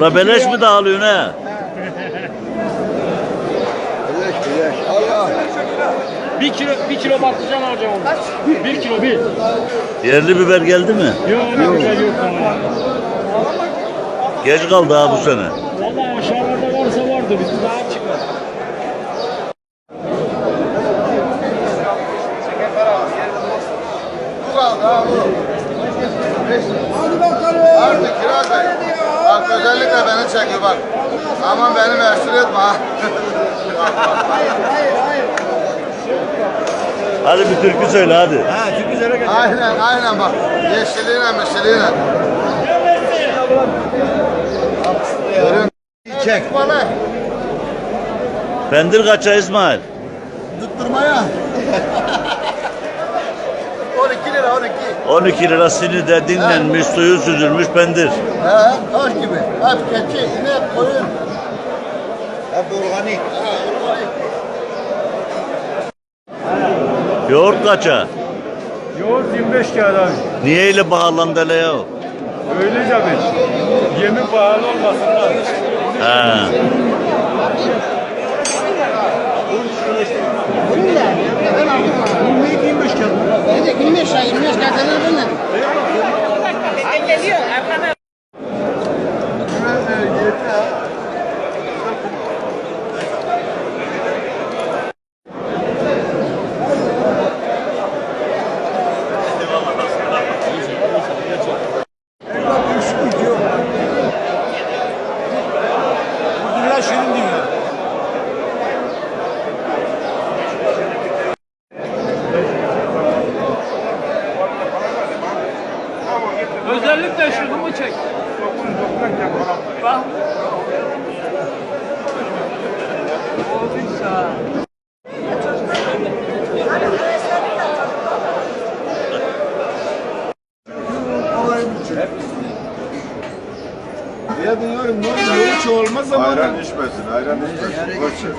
La beleş mi dağılıyor ne? Bir kilo, bir kilo patlıcan alacağım onu. Bir kilo bir. Yerli biber geldi mi? Yok yok yok. yok. Geç kaldı ha bu sene. Valla aşağılarda varsa vardı. Bizim daha çıkmadı. Bu kaldı ha bu. Hadi bakalım. Artık Bey. Bak özellikle beni çekiyor bak. Aman beni meşhur etme ha. Hadi bir türkü söyle hadi. aynen aynen bak. Yeşiliyle meşiliyle. Görün. Çek. Bana. Pendir kaça İsmail? Tutturmaya. 12 lira 12. 12 lirasını de dinlenmiş, suyu süzülmüş pendir. He, taş gibi. Hep keçi, inek, koyun. Hep organik. Yoğurt kaça? Yoğurt 25 kağıt abi. Niye öyle pahalandı hele ya? Öyle tabii. Yemi pahalı olmasın Ha. Dünya Özellikle şunu mu çek? Bak. Ya diyorum ne oluyor? Hiç olmaz zamanı. Ayran içmesin, ayran içmesin. Koçum.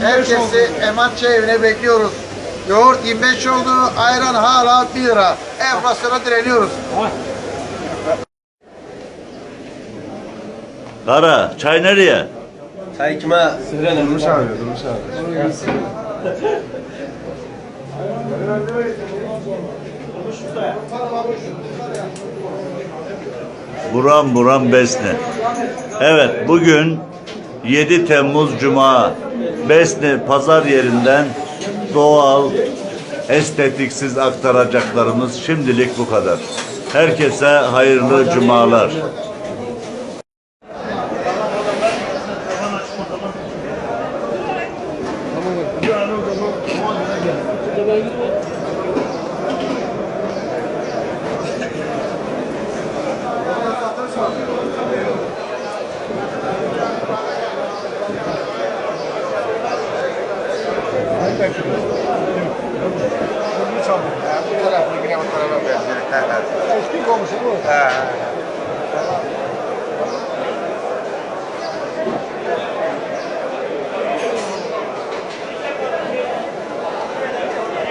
Herkesi Emançı evine bekliyoruz. Yoğurt 25 oldu, ayran hala 1 lira. Enflasyona direniyoruz. Kara, çay nereye? Çay kime? Durmuş abi, durmuş abi. Buram buram besne. Evet, bugün 7 Temmuz Cuma. Besne pazar yerinden doğal, estetiksiz aktaracaklarımız şimdilik bu kadar. Herkese hayırlı cumalar. Bu tarafı yine bu tarafa benziyor. Eski komşu bu. He.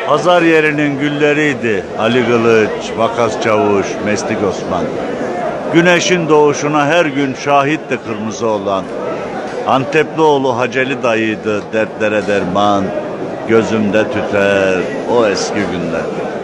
Pazar yerinin gülleriydi Ali Kılıç, Vakas Çavuş, Meslik Osman. Güneşin doğuşuna her gün şahitti kırmızı olan. Anteplioğlu Haceli dayıydı dertlere derman. Gözümde tüter o eski günler.